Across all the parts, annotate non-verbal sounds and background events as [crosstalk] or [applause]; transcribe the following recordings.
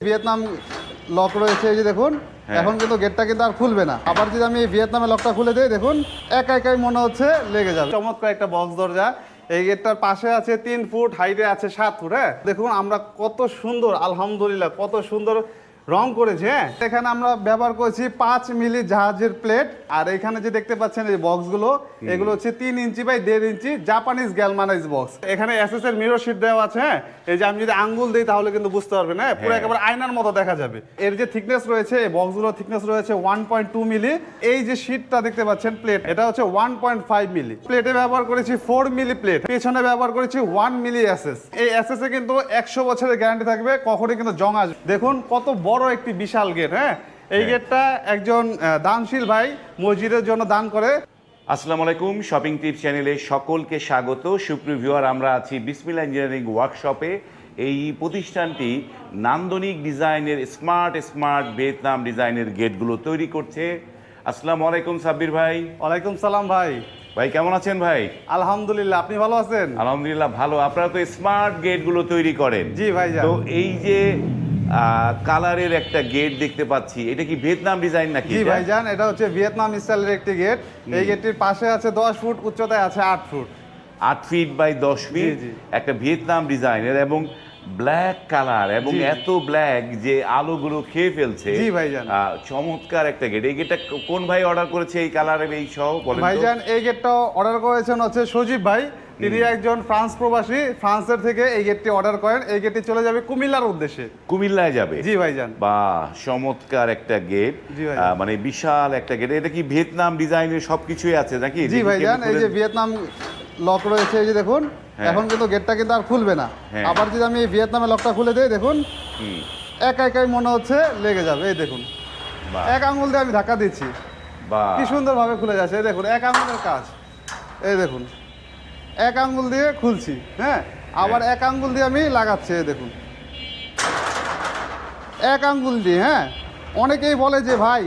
Vietnam lock রয়েছে এই যে দেখুন। হ্যাঁ। এখন কিন্তু গেটটা কিন্তু আর খুলবে না। আবার যদি আমি ভিয়েতনামের লকটা খুলে দিই দেখুন একা একাই মনে হচ্ছে লেগে যাবে। চমৎকার একটা বক্স দরজা এই গেটটার পাশে আছে তিন ফুট হাইটে আছে সাত ফুট হ্যাঁ? দেখুন আমরা কত সুন্দর আলহামদুলিল্লাহ কত সুন্দর রং করেছে হ্যাঁ? এখানে আমরা ব্যবহার করেছি পাঁচ মিলি জাহাজের প্লেট। আর এখানে যে দেখতে পাচ্ছেন এই বক্সগুলো এগুলো হচ্ছে তিন ইঞ্চি বাই দেড় ইঞ্চি জাপানিজ গ্যালমানাইজ বক্স। এখানে এসএস এর মিরর শিট দেওয়া আছে হ্যাঁ? এই যে আমি যদি আঙ্গুল দিই তাহলে কিন্তু বুঝতে পারবেন হ্যাঁ? পুরো। একেবারে আয়নার মতো দেখা যাবে। এর যে থিকনেস রয়েছে এই বক্সগুলোর থিকনেস রয়েছে ওয়ান পয়েন্ট টু মিলি। এই যে শীটটা দেখতে পাচ্ছেন প্লেট এটা হচ্ছে ওয়ান পয়েন্ট ফাইভ মিলি। প্লেটে ব্যবহার করেছি ফোর মিলি প্লেট পেছনে ব্যবহার করেছি ওয়ান মিলি এসএস এই এসএস এ কিন্তু একশো বছরের গ্যারান্টি থাকবে কখনই কিন্তু জং আসবে দেখুন কত বড় একটি বিশাল গেট হ্যাঁ? এই গেটটা একজন দানশীল ভাই মসজিদের জন্য দান করে। আসসালামু আলাইকুম শপিং টিপ চ্যানেলে সকলকে স্বাগত। সুপ্রিয় ভিউয়ার আমরা আছি বিসমিল্লা ইঞ্জিনিয়ারিং ওয়ার্কশপে এই প্রতিষ্ঠানটি নান্দনিক ডিজাইনের স্মার্ট স্মার্ট ভিয়েতনাম ডিজাইনের গেটগুলো তৈরি করছে। আসসালামু আলাইকুম সাব্বির ভাই। ওয়ালাইকুম সালাম ভাই। ভাই কেমন আছেন ভাই? আলহামদুলিল্লাহ আপনি ভালো আছেন? আলহামদুলিল্লাহ ভালো। আপনারা তো স্মার্ট গেটগুলো তৈরি করেন। জি ভাই তো এই যে কালারের একটা গেট দেখতে পাচ্ছি। এটা কি ভিয়েতনাম ডিজাইন নাকি? জি? ভাইজান এটা হচ্ছে ভিয়েতনাম স্টাইলের একটি গেট এই গেটটির পাশে আছে দশ ফুট উচ্চতায় আছে আট ফুট। আট ফিট বাই দশ ফিট একটা ভিয়েতনাম ডিজাইনের এবং ব্ল্যাক কালার এবং এত ব্ল্যাক যে আলোগুলো খেয়ে ফেলছে। জি ভাইজান। চমৎকার একটা গেট এই গেটটা কোন ভাই অর্ডার করেছে এই কালারের এই সহ? ভাইজান এই গেটটা অর্ডার করেছেন হচ্ছে সজীব ভাই। তিনি একজন ফ্রান্স প্রবাসী ফ্রান্সের থেকে এই গেটটি অর্ডার করেন। এই গেটটি চলে যাবে কুমিল্লার উদ্দেশ্যে। কুমিল্লায় যাবে? জি ভাইজান। বা চমৎকার একটা গেট। মানে বিশাল একটা গেট। এটা কি ভিয়েতনাম ডিজাইনের সবকিছুই আছে নাকি? জি ভাইজান এই যে ভিয়েতনাম লক রয়েছে এই যে দেখুন হ্যাঁ। এখন কিন্তু গেটটা কিন্তু আর খুলবে না। হ্যাঁ। আবার যদি আমি ভিয়েতনামের লকটা খুলে দিই দেখুন একা একাই মনে হচ্ছে লেগে যাবে এই দেখুন। বাহ, এক আঙুল দিয়ে আমি ধাক্কা দিচ্ছি। বাহ। কি সুন্দরভাবে খুলে যাচ্ছে এই দেখুন এক আঙুলের কাজ। এই দেখুন। এক আঙ্গুল দিয়ে খুলছি হ্যাঁ? আবার এক আঙ্গুল দিয়ে আমি লাগাচ্ছি দেখুন। এক আঙ্গুল দিয়ে হ্যাঁ? অনেকেই বলে যে ভাই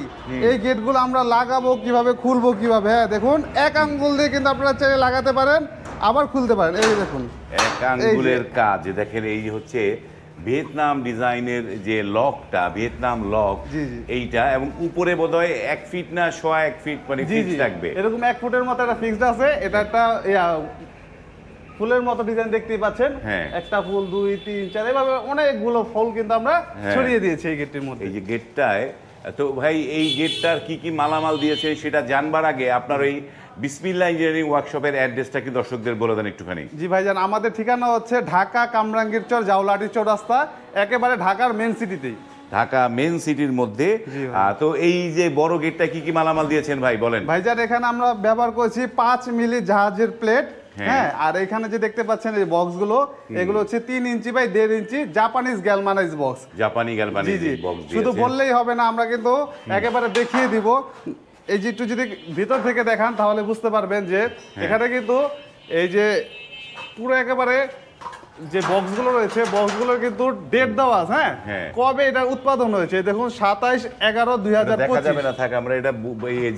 এই গেটগুলো আমরা লাগাবো কীভাবে খুলবো কীভাবে? হ্যাঁ দেখুন এক আঙ্গুল দিয়ে কিন্তু আপনারা চাইলে লাগাতে পারেন আবার খুলতে পারেন। এই দেখুন। এক আঙ্গুলের কাজ দেখেন এই হচ্ছে ভিয়েতনাম ডিজাইনের যে লকটা ভিয়েতনাম লক। এইটা এবং উপরে বোধহয় এক ফিট না সোয়া এক ফিট মানে ফিক্স থাকবে। এরকম এক ফুটের মতো একটা ফিক্সড আছে এটা একটা ইয়া, ফুলের মতো ডিজাইন দেখতেই পাচ্ছেন। হ্যাঁ। একটা ফুল দুই তিন চার এভাবে অনেকগুলো ফুল কিন্তু আমরা হ্যাঁ। ছড়িয়ে দিয়েছি এই গেটটির মধ্যে। এই যে গেটটায় তো ভাই এই গেটটার কি কি মালামাল দিয়েছে সেটা জানবার আগে আপনার ওই বিসমিল্লা ইঞ্জিনিয়ারিং ওয়ার্কশপের অ্যাড্রেসটা কি দর্শকদের বলে দেন একটুখানি। জি ভাই ভাইজান আমাদের ঠিকানা হচ্ছে ঢাকা কামরাঙ্গীর চর জাউলাটি চৌরাস্তা একেবারে ঢাকার মেন সিটিতেই ঢাকা মেন সিটির মধ্যে। তো এই যে বড় গেটটা কি কি মালামাল দিয়েছেন ভাই বলেন। ভাইজান এখানে আমরা ব্যবহার করেছি পাঁচ মিলি জাহাজের প্লেট হ্যাঁ। হ্যাঁ আর এখানে যে দেখতে পাচ্ছেন এই বক্সগুলো এগুলো হচ্ছে তিন ইঞ্চি বাই দেড় ইঞ্চি জাপানিজ গ্যালমানাইজ বক্স জাপানি গালবানি জি। জি বক্স শুধু বললেই হবে না আমরা কিন্তু একেবারে দেখিয়ে দিব। এই যে একটু যদি ভিতর থেকে দেখান তাহলে বুঝতে পারবেন যে হ্যাঁ। এখানে কিন্তু এই যে পুরো একেবারে যে বক্সগুলো রয়েছে বক্সগুলোর কিন্তু ডেট দেওয়া আছে হ্যাঁ? হ্যাঁ। কবে এটা উৎপাদন হয়েছে? দেখুন সাতাইশ এগারো দুই হাজার দেখা যাবে না থাকে আমরা এটা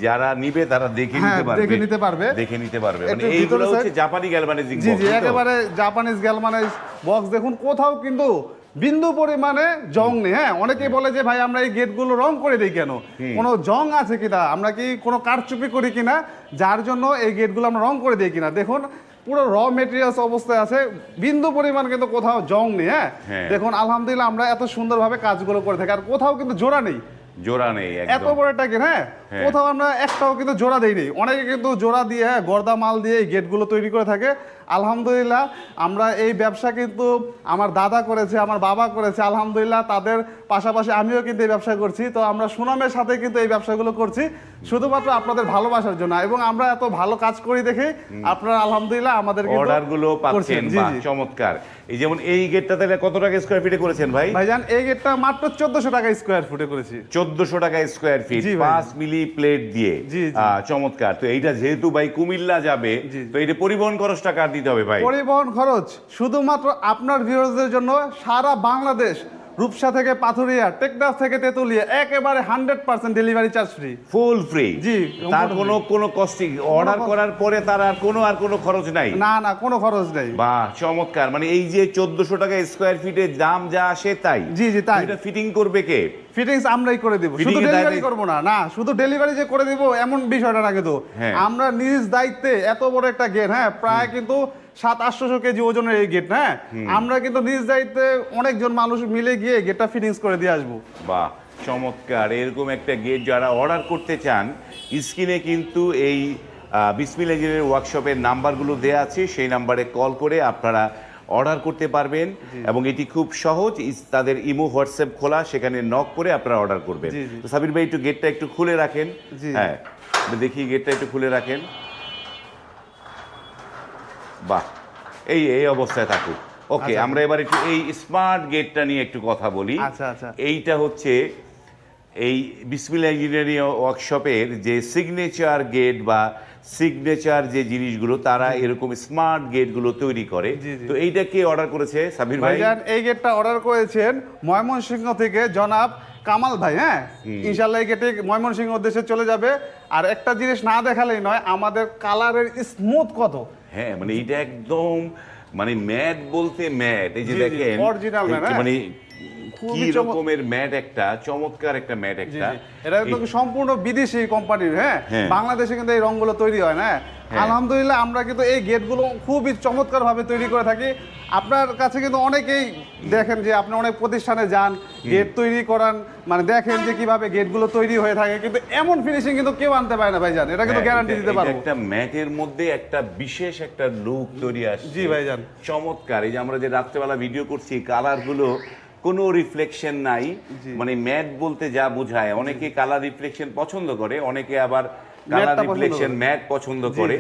যারা নিবে তারা দেখে হ্যাঁ, নিতে পারবে। দেখে নিতে পারবে। দেখে নিতে পারবে। মানে এইগুলো হচ্ছে জাপানি গ্যালভানাইজিং জি জি একেবারে জাপানিজ গ্যালমানাইজ বক্স দেখুন কোথাও কিন্তু বিন্দু পরিমাণে জং নেই হ্যাঁ? অনেকেই বলে যে ভাই আমরা এই গেটগুলো রং করে দিই কেন? কোনো জং আছে কিনা? আমরা কি কোনো কারচুপি করি কিনা? যার জন্য এই গেটগুলো আমরা রং করে দিই কিনা? দেখুন পুরো র মেটেরিয়ালস অবস্থায় আছে। বিন্দু পরিমাণ কিন্তু কোথাও জং নেই হ্যাঁ? হ্যাঁ। দেখুন আলহামদুলিল্লাহ আমরা এত সুন্দরভাবে কাজগুলো করে থাকি আর কোথাও কিন্তু জোড়া নেই। জোড়া নেই এত বড় একটা গেট হ্যাঁ? হ্যাঁ। কোথাও আমরা একটাও কিন্তু জোড়া দেইনি। অনেকে কিন্তু জোড়া দিয়ে হ্যাঁ গর্দা মাল দিয়ে এই গেটগুলো তৈরি করে থাকে। আলহামদুলিল্লাহ আমরা এই ব্যবসা কিন্তু আমার দাদা করেছে আমার বাবা করেছে আলহামদুলিল্লাহ তাদের পাশাপাশি আমিও কিন্তু এই ব্যবসা করছি। তো আমরা সুনামের সাথে কিন্তু এই ব্যবসাগুলো করছি শুধুমাত্র আপনাদের ভালোবাসার জন্য। এবং আমরা এত ভালো কাজ করি দেখে আপনারা আলহামদুলিল্লাহ আমাদের কিন্তু অর্ডারগুলো করছেন। পাচ্ছেন চমৎকার। এই যেমন এই গেটটা তাহলে কত টাকা স্কোয়ার ফিটে করেছেন ভাই? ভাইজান এই গেটটা মাত্র চোদ্দশো টাকা স্কোয়ার ফুটে করেছি। চোদ্দশো টাকা স্কোয়ার ফিট জি ভাই। পাঁচ মিলি প্লেট দিয়ে। চমৎকার। তো এইটা যেহেতু ভাই কুমিল্লা যাবে। তো এটা পরিবহন খরচটা কার দিতে হবে ভাই। পরিবহন খরচ শুধুমাত্র আপনার ভিউয়ার্সদের জন্য সারা বাংলাদেশ রূপসা থেকে পাথুরিয়া টেকনাফ থেকে তেতুলিয়া একেবারে hundred percent delivery charge free. Full free জি, তার কোনো কোনো কস্টিং অর্ডার করার পরে তার আর কোনো আর কোনো খরচ নাই। না না কোনো খরচ নেই। বাহ চমৎকার। মানে এই যে চোদ্দশো টাকা স্কোয়ার ফিটের দাম যা আসে তাই। জি, জি, তাই। এটা ফিটিং করবে কে? ফিটিংস আমরাই করে দিব। শুধু ডেলিভারি করব না না শুধু ডেলিভারি যে করে দিব এমন বিষয়টা না কিন্তু হ্যাঁ। আমরা নিজ দায়িত্বে এত বড় একটা গেট হ্যাঁ প্রায় কিন্তু সাত আটশোশো কেজি ওজনের এই গেট হ্যাঁ। আমরা কিন্তু নিজ দায়িত্বে অনেকজন মানুষ মিলে গিয়ে গেটটা ফিটিংস করে দিয়ে আসব। বাহ চমৎকার। এরকম একটা গেট যারা অর্ডার করতে চান স্ক্রিনে কিন্তু এই বিসমিল ইঞ্জিনিয়ারিং ওয়ার্কশপের নাম্বারগুলো দেওয়া আছে সেই নাম্বারে কল করে আপনারা অর্ডার করতে পারবেন এবং এটি খুব সহজ। তাদের ইমো হোয়াটসঅ্যাপ খোলা সেখানে নক করে আপনারা অর্ডার করবেন। তো সাবির ভাই একটু গেটটা একটু খুলে রাখেন। হ্যাঁ দেখি গেটটা একটু খুলে রাখেন। বাহ এই এই অবস্থায় থাকুক। ওকে আচ্ছা। আমরা এবার একটু এই স্মার্ট গেটটা নিয়ে একটু কথা বলি। আচ্ছা, আচ্ছা। এইটা হচ্ছে এই বিসমিল্লা ইঞ্জিনিয়ারিং ওয়ার্কশপের যে সিগনেচার গেট বা সিগনেচার যে জিনিসগুলো তারা এরকম স্মার্ট গেটগুলো তৈরি করে। তো এইটা কে অর্ডার করেছে সাবির ভাই। এই গেটটা অর্ডার করেছেন ময়মনসিংহ থেকে জনাব কামাল ভাই হ্যাঁ? ইনশাল্লাহ এই গেটে ময়মনসিংহ উদ্দেশ্যে চলে যাবে। আর একটা জিনিস না দেখালেই নয় আমাদের কালারের স্মুথ কত? হ্যাঁ মানে এটা একদম মানে ম্যাট বলতে ম্যাট এই যে দেখেন হ্যাঁ। মানে কি রকমের ম্যাট একটা চমৎকার একটা ম্যাট একটা। এটা কিন্তু সম্পূর্ণ বিদেশি কোম্পানির হ্যাঁ? হ্যাঁ। বাংলাদেশে কিন্তু এই রংগুলো তৈরি হয় না। হ্যাঁ। আলহামদুলিল্লাহ আমরা কিন্তু এই গেটগুলো খুবই চমৎকার ভাবে তৈরি করে থাকি। আপনার কাছে কিন্তু অনেকেই দেখেন যে আপনি অনেক প্রতিষ্ঠানে যান গেট তৈরি করান মানে দেখেন যে কীভাবে গেটগুলো তৈরি হয়ে থাকে। কিন্তু এমন ফিনিশিং কিন্তু কেউ আনতে পারে না ভাইজান। এটা কিন্তু গ্যারান্টি দিতে পারব। একটা ম্যাটের মধ্যে একটা বিশেষ একটা লুক তৈরি আসছে। জি ভাইজান। চমৎকার। এই যে আমরা যে রাত্রেবেলা ভিডিও করছি কালারগুলো কোনো রিফ্লেকশন নাই। মানে ম্যাট বলতে যা বোঝায়। অনেকে কালার রিফ্লেকশন পছন্দ করে অনেকে আবার কালার রিফ্লেকশন ম্যাট পছন্দ করে।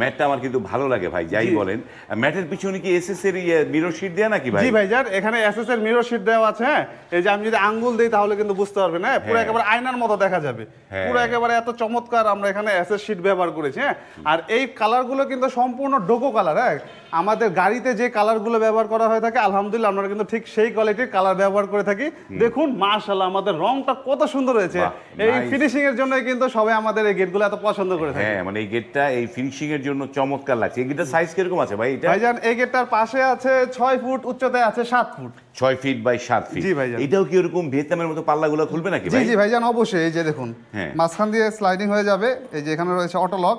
ম্যাটটা আমার কিন্তু ভালো লাগে ভাই যাই বলেন। ম্যাটের পিছনে কি এসএস এর মিরর শিট দেয়া নাকি ভাই? জি ভাইজান এখানে এসএস এর মিরর শিট দেওয়া আছে হ্যাঁ? এই যে আমি যদি আঙ্গুল দিই তাহলে কিন্তু বুঝতে পারবেন হ্যাঁ? পুরো হ্যাঁ। একেবারে আয়নার মতো দেখা যাবে। হ্যাঁ। পুরো একেবারে এত চমৎকার আমরা এখানে এসএস শিট ব্যবহার করেছি হ্যাঁ? আর এই কালারগুলো কিন্তু সম্পূর্ণ ডোকো কালার হ্যাঁ? আমাদের গাড়িতে যে কালারগুলো ব্যবহার করা হয়ে থাকে আলহামদুলিল্লাহ আমরা কিন্তু ঠিক সেই কোয়ালিটির কালার ব্যবহার করে থাকি। দেখুন মাশাআল্লাহ আমাদের রংটা কত সুন্দর হয়েছে। এই ফিনিশিং এর জন্য কিন্তু সবাই আমাদের এই গেটগুলো এত পছন্দ করে থাকে। হ্যাঁ মানে এই গেটটা এই ফিনিশিং এর জন্য চমৎকার লাগছে। এই গেটটার সাইজ কীরকম আছে ভাই এটা? ভাইজান এই গেটটার পাশে আছে ছয় ফুট উচ্চতায় আছে সাত ফুট। ছয় ফিট বাই সাত ফিট জি ভাইজান। এটাও কি ওরকম ভিয়েতনামের মতো পাল্লাগুলো খুলবে নাকি ভাই? জি ভাইজান অবশ্যই এই যে দেখুন। হ্যাঁ। মাঝখান দিয়ে স্লাইডিং হয়ে যাবে এই যে এখানে রয়েছে অটো লক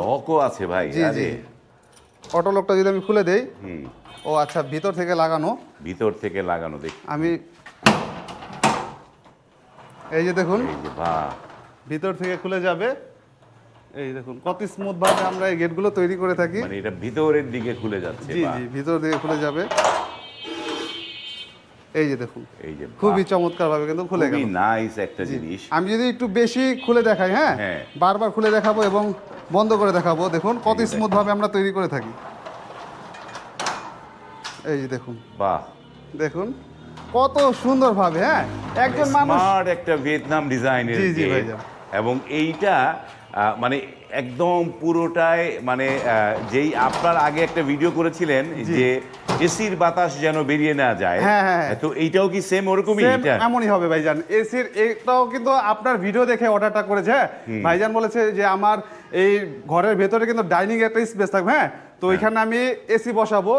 লকও আছে ভাই জি জি। অটো লকটা যদি আমি খুলে দেই হুম। ও আচ্ছা ভিতর থেকে লাগানো। ভিতর থেকে লাগানো দেখ। আমি এই যে দেখুন। ভিতর থেকে খুলে যাবে। এই দেখুন কত স্মুথ ভাবে আমরা এই গেটগুলো তৈরি করে থাকি। মানে এটা ভিতরের দিকে খুলে যাচ্ছে জি জি ভিতর দিকে খুলে যাবে। এই যে দেখুন এই যে খুবই চমৎকার ভাবে কিন্তু খুলে গেল। নাইস একটা জিনিস। আমি যদি একটু বেশি খুলে দেখাই হ্যাঁ? হ্যাঁ। বারবার খুলে দেখাবো এবং বন্ধ করে দেখাবো। দেখুন কত স্মুথ ভাবে আমরা তৈরি করে থাকি। এই যে দেখুন। বাহ। দেখুন কত সুন্দর ভাবে হ্যাঁ? একজন মানুষ একটা ভিয়েতনাম ডিজাইনের এবং এইটা মানে একদম পুরোটাই মানে যেই আপনার আগে একটা ভিডিও করেছিলেন যে এসির বাতাস যেন বেরিয়ে না যায়। হ্যাঁ, হ্যাঁ। তো এইটাও কি সেম ওরকমই? এটা এমনই হবে ভাইজান। এসির এটাও কিন্তু আপনার ভিডিও দেখে অর্ডারটা করেছে হ্যাঁ? ভাইজান বলেছে যে আমার এই ঘরের ভেতরে কিন্তু ডাইনিং একটা স্পেস থাকবে হ্যাঁ? তো এখানে আমি এসি বসাবো।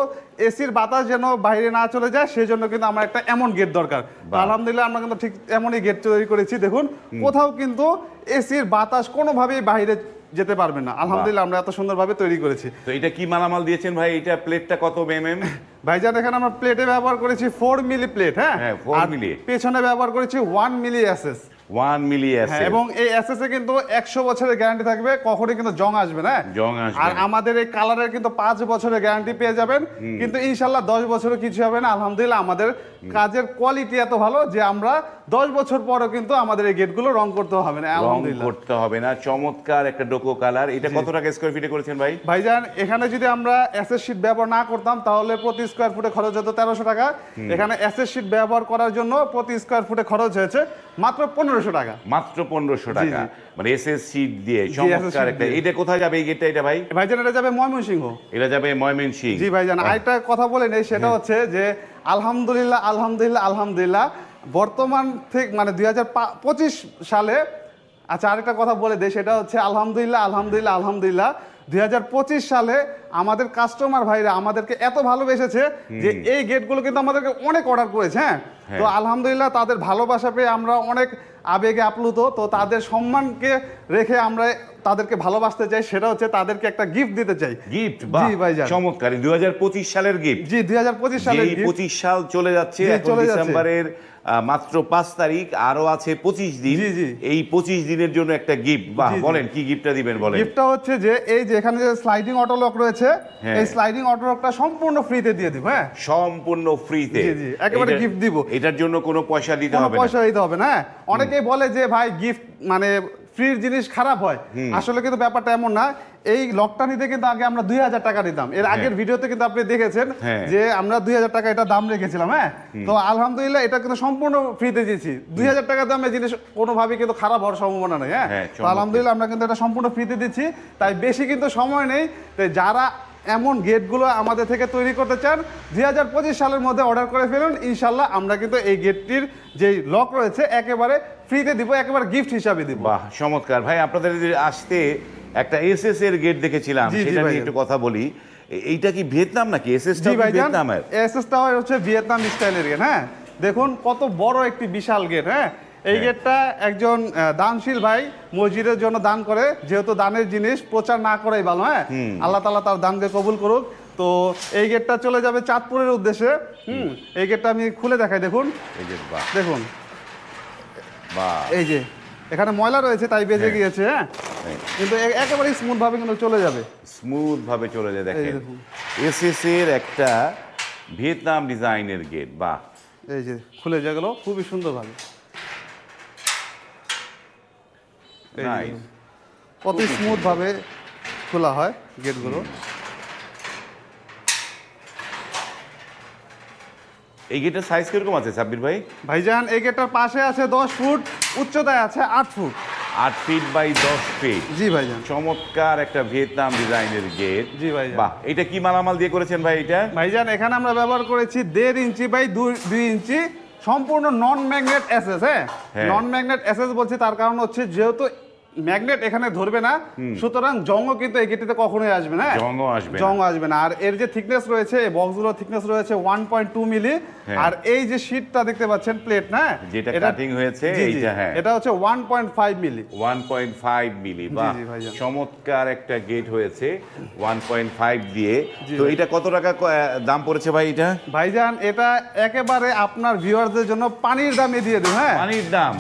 এসির বাতাস যেন বাইরে না চলে যায় সেই জন্য কিন্তু আমার একটা এমন গেট দরকার। আলহামদুলিল্লাহ আমরা কিন্তু ঠিক এমনই গেট তৈরি করেছি দেখুন। কোথাও কিন্তু এসির বাতাস কোনোভাবেই বাইরে যেতে পারবে না। আলহামদুলিল্লাহ আমরা এত সুন্দরভাবে তৈরি করেছি। তো এটা কি মালামাল দিয়েছেন ভাই? এটা প্লেটটা কত এম এম [laughs] ভাইজান এখানে আমরা প্লেটে ব্যবহার করেছি ফোর মিলি প্লেট হ্যাঁ? হ্যাঁ, 4 আর পেছনে ব্যবহার করেছি one milli SS one milli হ্যাঁ এবং এই এ কিন্তু একশো বছরের গ্যারান্টি থাকবে কখনোই কিন্তু জং আসবে না জং আসবে আর আমাদের এই কালারের কিন্তু পাঁচ বছরের গ্যারান্টি পেয়ে যাবেন। কিন্তু ইনশাল্লাহ দশ বছরও কিছু হবে না আলহামদুলিল্লাহ আমাদের কাজের কোয়ালিটি এত ভালো যে আমরা দশ বছর পরও কিন্তু আমাদের এই গেটগুলো রং করতে হবে না আলহামদুলিল্লাহ। করতে হবে না চমৎকার একটা ডোকো কালার এটা কত টাকা স্কোয়ার ফিটে করেছেন ভাই? ভাইজান এখানে যদি আমরা এসএস শিট ব্যবহার না করতাম তাহলে প্রতি স্কোয়ার ফুটে খরচ হতো তেরোশো টাকা। এখানে এসএস শিট ব্যবহার করার জন্য প্রতি স্কোয়ার ফুটে খরচ হয়েছে মাত্র পনেরোশো পনেরোশো টাকা। মাত্র পনেরোশো টাকা। মানে এসএসসি দিয়ে চমৎকার একটা এটা কোথায় যাবে এই গেটটা এটা ভাই? ভাইজান এটা যাবে ময়মনসিংহ। এটা যাবে ময়মনসিং জি ভাইজান আরেকটা কথা বলে নেই সেটা হচ্ছে যে আলহামদুলিল্লাহ আলহামদুলিল্লাহ আলহামদুলিল্লাহ বর্তমান থেকে মানে দুই হাজার পঁচিশ সালে আচ্ছা আরেকটা কথা বলে দেয় সেটা হচ্ছে আলহামদুলিল্লাহ আলহামদুলিল্লাহ আলহামদুলিল্লাহ দুই হাজার পঁচিশ সালে আমাদের কাস্টমার ভাইরা আমাদেরকে এত ভালোবেসেছে যে এই গেটগুলো কিন্তু আমাদেরকে অনেক অর্ডার করেছে হ্যাঁ? তো আলহামদুলিল্লাহ তাদের ভালোবাসা পেয়ে আমরা অনেক আবেগে আপ্লুত। তো তাদের সম্মানকে রেখে আমরা তাদেরকে ভালোবাসতে চাই সেটা হচ্ছে তাদেরকে একটা গিফট দিতে চাই। গিফট বা জি ভাইজান। চমৎকার। দুই হাজার পঁচিশ সালের গিফট জি দুই হাজার পঁচিশ সালের পঁচিশ সাল চলে যাচ্ছে চলে ডিসেম্বরের মাত্র পাঁচ তারিখ আরও আছে পঁচিশ দিন। এই পঁচিশ দিনের জন্য একটা গিফট জি। বলেন কি গিফটটা দিবেন বলেন। গিফটটা হচ্ছে যে এই যে এখানে যে স্লাইডিং অটো লক রয়েছে হ্যাঁ। এই স্লাইডিং অটো লকটা সম্পূর্ণ ফ্রিতে দিয়ে দিব হ্যাঁ সম্পূর্ণ ফ্রিতে জি, জি, একেবারে গিফট দিব। এটার জন্য কোনো পয়সা দিতে হবে না পয়সা দিতে হবে না হ্যাঁ? অনেকেই বলে যে ভাই গিফট মানে ফ্রির জিনিস খারাপ হয়। আসলে কিন্তু ব্যাপারটা এমন না এই লকটা নিতে কিন্তু আগে আমরা দুই হাজার টাকা দিতাম এর আগের ভিডিওতে কিন্তু আপনি দেখেছেন হ্যাঁ। যে আমরা দুই হাজার টাকা এটা দাম রেখেছিলাম হ্যাঁ? তো আলহামদুলিল্লাহ এটা কিন্তু সম্পূর্ণ ফ্রিতে দিয়েছি। দুই হাজার টাকা দামে জিনিস কোনোভাবেই কিন্তু খারাপ হওয়ার সম্ভাবনা নেই হ্যাঁ? হ্যাঁ, তো আলহামদুলিল্লাহ আমরা কিন্তু এটা সম্পূর্ণ ফ্রিতে দিচ্ছি। তাই বেশি কিন্তু সময় নেই। তাই যারা এমন গেটগুলো আমাদের থেকে তৈরি করতে চান। দুই হাজার পঁচিশ সালের মধ্যে অর্ডার করে ফেলুন। ইনশাল্লাহ আমরা কিন্তু এই গেটটির যে লক রয়েছে একেবারে ফ্রিতে দিব একেবারে গিফট হিসাবে দিব। বাহ চমৎকার। ভাই আপনাদের আসতে একটা এস এস এর গেট দেখেছিলাম সেটা নিয়ে একটু কথা বলি। এইটা কি ভিয়েতনাম নাকি? এসএস জি ভাইজান। ভিয়েতনামের? এসএসটা হচ্ছে ভিয়েতনাম স্টাইলের গেট হ্যাঁ? দেখুন কত বড় একটি বিশাল গেট হ্যাঁ? এই হ্যাঁ। গেটটা একজন দানশীল ভাই মসজিদের জন্য দান করে যেহেতু দানের জিনিস প্রচার না করাই ভালো হ্যাঁ? আল্লাহ তালা তার দানকে কবুল করুক। তো এই গেটটা চলে যাবে চাঁদপুরের উদ্দেশ্যে। হুম এই গেটটা আমি খুলে দেখাই দেখুন। এই বাহ। দেখুন। বাহ। এই যে এখানে ময়লা রয়েছে তাই বেজে হ্যাঁ। গিয়েছে হ্যাঁ? কিন্তু এ- একেবারে স্মুথ ভাবে কিন্তু চলে যাবে। স্মুথ ভাবে চলে যায় দেখেন। এর একটা ভিয়েতনাম ডিজাইনের গেট বাহ। এই যে খুলে যা গেল খুবই সুন্দর ভাবে এই যে Nice. দেখুন। কত স্মুথ ভাবে খোলা হয় গেটগুলো। এই গেটের সাইজ কীরকম আছে সাব্বির ভাই? ভাইজান এই গেটটার পাশে আছে দশ ফুট উচ্চতায় আছে আট ফুট। আট ফিট বাই দশ ফিট জি ভাইজান। চমৎকার একটা ভিয়েতনাম ডিজাইনের গেট জি ভাইজান। বাহ এটা কি মালামাল দিয়ে করেছেন ভাই এটা? ভাইজান এখানে আমরা ব্যবহার করেছি দেড় ইঞ্চি বাই দুই দুই ইঞ্চি সম্পূর্ণ নন ম্যাগনেট এসএস হ্যাঁ। নন ম্যাগনেট এসএস বলছি তার কারণ হচ্ছে যেহেতু ম্যাগনেট এখানে ধরবে না। সুতরাং জংও কিন্তু এই গেটিতে কখনোই আসবে না জংও আসবে না। জং আসবে না। আর এর যে থিকনেস রয়েছে বক্সগুলোর থিকনেস রয়েছে ওয়ান পয়েন্ট টু মিলি হ্যাঁ। আর এই যে শীটটা দেখতে পাচ্ছেন প্লেট না? যেটা এটা- cutting হয়েছে, জি, জি, এইটা, হ্যাঁ। এটা হচ্ছে one point five milli one point five milli বা চমৎকার একটা গেট হয়েছে ওয়ান পয়েন্ট ফাইভ দিয়ে। তো এটা কত টাকা দাম পড়েছে ভাই এটা? ভাইজান এটা একেবারে আপনার ভিউয়ারদের জন্য পানির দামে দিয়ে দেব হ্যাঁ? পানির দাম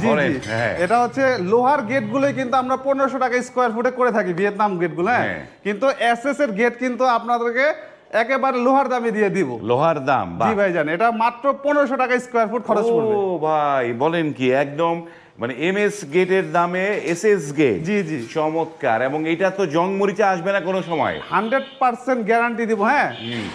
হ্যাঁ। এটা হচ্ছে লোহার গেটগুলোই কিন্তু আমরা পনেরোশো টাকা স্কোয়ার ফুটে করে থাকি ভিয়েতনাম গেটগুলো হ্যাঁ? কিন্তু এস এস এর গেট কিন্তু আপনাদেরকে একেবারে লোহার দামে দিয়ে দিব। লোহার দাম ভাই জি ভাইজান এটা মাত্র পনেরোশো টাকা স্কোয়ার ফুট খরচ পড়বে। ও ভাই বলেন কি একদম মানে এমএস গেটের দামে এসএস গেট। জি, জি। চমৎকার। এবং এটা তো জং মরিচা আসবে না কোনো সময়। হান্ড্রেড পার্সেন্ট গ্যারান্টি দিব হ্যাঁ?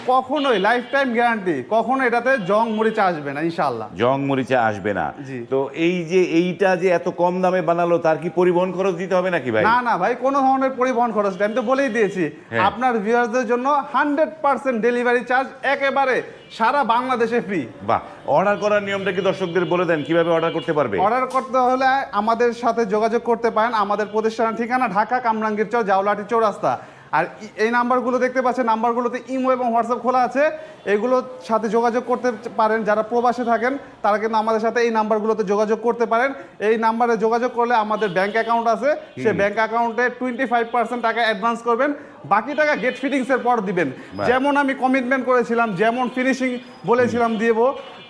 কখনোই লাইফ টাইম গ্যারান্টি কখনো এটাতে জং মরিচা আসবে না ইনশাল্লাহ জং মরিচা আসবে না। তো এই যে এইটা যে এত কম দামে বানালো তার কি পরিবহন খরচ দিতে হবে নাকি ভাই? না না ভাই কোনো ধরনের পরিবহন খরচ। আমি তো বলেই দিয়েছি হ্যাঁ। আপনার ভিউয়ারদের জন্য হান্ড্রেড পার্সেন্ট ডেলিভারি চার্জ একেবারে সারা বাংলাদেশে ফ্রি বাহ অর্ডার করার নিয়মটা কি দর্শকদের বলে দেন? কীভাবে অর্ডার করতে পারবে? অর্ডার করতে হলে আমাদের সাথে যোগাযোগ করতে পারেন। আমাদের প্রতিষ্ঠানের ঠিকানা ঢাকা কামরাঙ্গীর চর জাওলাটি চৌরাস্তা। আর এই নাম্বারগুলো দেখতে পাচ্ছেন নাম্বারগুলোতে ইমো এবং হোয়াটসঅ্যাপ খোলা আছে। এগুলোর সাথে যোগাযোগ করতে পারেন। যারা প্রবাসে থাকেন তারা কিন্তু আমাদের সাথে এই নাম্বারগুলোতে যোগাযোগ করতে পারেন। এই নাম্বারে যোগাযোগ করলে আমাদের ব্যাংক অ্যাকাউন্ট আছে। সেই ব্যাংক অ্যাকাউন্টে টোয়েন্টি ফাইভ পার্সেন্ট টাকা অ্যাডভান্স করবেন। বাকি টাকা গেট ফিটিংসের পর দিবেন। যেমন আমি কমিটমেন্ট করেছিলাম যেমন ফিনিশিং বলেছিলাম দিব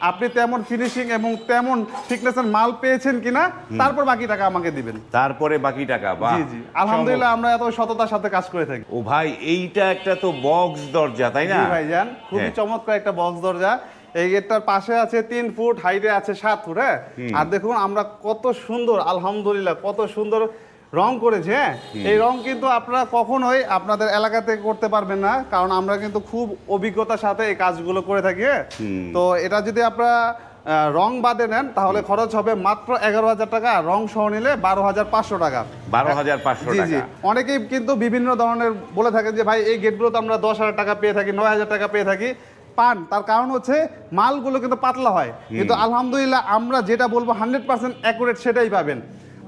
আপনি তেমন ফিনিশিং এবং তেমন থিকনেসের মাল পেয়েছেন কিনা তারপর বাকি টাকা আমাকে দিবেন। তারপরে বাকি টাকা বাহ। জি জি। আলহামদুলিল্লাহ আমরা এত সততার সাথে কাজ করে থাকি। ও ভাই এইটা একটা তো বক্স দরজা তাই না? জি ভাইজান খুবই হ্যাঁ। চমৎকার একটা বক্স দরজা। এই গেটটার পাশে আছে তিন ফুট হাইটে আছে সাত ফুট হ্যাঁ? আর দেখুন আমরা কত সুন্দর আলহামদুলিল্লাহ কত সুন্দর রং করেছে হ্যাঁ? এই রং কিন্তু আপনারা কখনোই আপনাদের এলাকাতে করতে পারবেন না কারণ আমরা কিন্তু খুব অভিজ্ঞতার সাথে এই কাজগুলো করে থাকি হ্যাঁ? তো এটা যদি আপনারা রং বাদে নেন তাহলে খরচ হবে মাত্র এগারো হাজার টাকা রং সহ নিলে বারো হাজার পাঁচশো টাকা। বারো হাজার পাঁচশো জি জি। অনেকেই কিন্তু বিভিন্ন ধরনের বলে থাকেন যে ভাই এই গেটগুলো তো আমরা দশ হাজার টাকা পেয়ে থাকি নয় হাজার টাকা পেয়ে থাকি। পান তার কারণ হচ্ছে মালগুলো কিন্তু পাতলা হয়। কিন্তু আলহামদুলিল্লাহ আমরা যেটা বলব হান্ড্রেড পার্সেন্ট অ্যাকুরেট সেটাই পাবেন।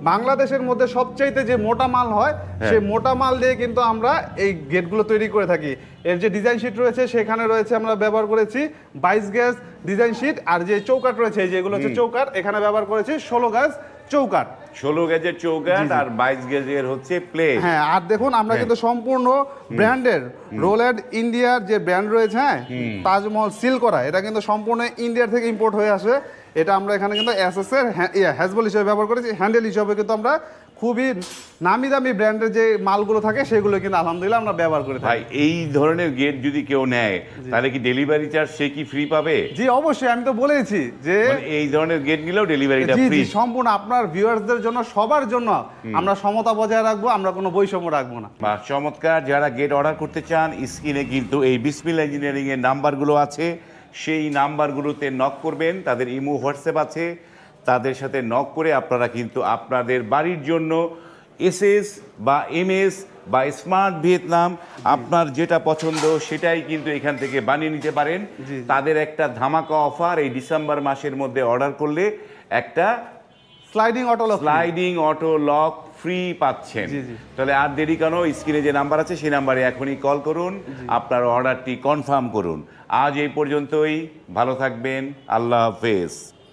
বাংলাদেশের মধ্যে সবচাইতে যে মোটা মাল হয় সেই মোটা মাল দিয়ে কিন্তু আমরা এই গেটগুলো তৈরি করে থাকি। এর যে ডিজাইন শিট রয়েছে সেখানে রয়েছে আমরা ব্যবহার করেছি বাইশ গ্যাস ডিজাইন শিট আর যে চৌকাট রয়েছে যেগুলো হচ্ছে চৌকাট এখানে ব্যবহার করেছি ষোলো গ্যাস চৌকাট ষোলো গেজের চৌকাট আর বাইশ গেজের হচ্ছে প্লে। হ্যাঁ আর দেখুন আমরা হ্যাঁ। কিন্তু সম্পূর্ণ ব্র্যান্ডের রোল্যান্ড ইন্ডিয়ার যে ব্র্যান্ড রয়েছে হ্যাঁ তাজমহল সিল করা এটা কিন্তু সম্পূর্ণ ইন্ডিয়ার থেকে ইম্পোর্ট হয়ে আসে। এটা আমরা এখানে কিন্তু এস এস এর হ্যাজবল হিসেবে ব্যবহার করেছি। হ্যান্ডেল হিসেবে কিন্তু আমরা খুবই নামি দামি ব্র্যান্ডের যে মালগুলো থাকে সেগুলো কিন্তু আলহামদুলিল্লাহ আমরা ব্যবহার করে থাকি। এই ধরনের গেট যদি কেউ নেয় তাহলে কি ডেলিভারি চার্জ সে কি ফ্রি পাবে? জি অবশ্যই আমি তো বলেছি যে মানে এই ধরনের গেট নিলেও ডেলিভারিটা ফ্রি জি সম্পূর্ণ আপনার ভিউয়ার্সদের জন্য সবার জন্য আমরা সমতা বজায় রাখব আমরা কোনো বৈষম্য রাখব না। বা চমৎকার যারা গেট অর্ডার করতে চান স্ক্রিনে কিন্তু এই বিসমিল ইঞ্জিনিয়ারিং এর নাম্বারগুলো আছে। সেই নাম্বারগুলোতে নক করবেন তাদের ইমো হোয়াটসঅ্যাপ আছে। তাদের সাথে নক করে আপনারা কিন্তু আপনাদের বাড়ির জন্য এসএস বা এমএস বা স্মার্ট ভিয়েতনাম আপনার যেটা পছন্দ সেটাই কিন্তু এখান থেকে বানিয়ে নিতে পারেন। তাদের একটা ধামাকা অফার এই ডিসেম্বর মাসের মধ্যে অর্ডার করলে একটা sliding auto lock sliding auto lock free পাচ্ছেন। তাহলে আর দেরি কেন? স্ক্রিনে যে নাম্বার আছে সেই নাম্বারে এখনই কল করুন আপনার অর্ডারটি কনফার্ম করুন। আজ এই পর্যন্তই ভালো থাকবেন আল্লাহ হাফেজ।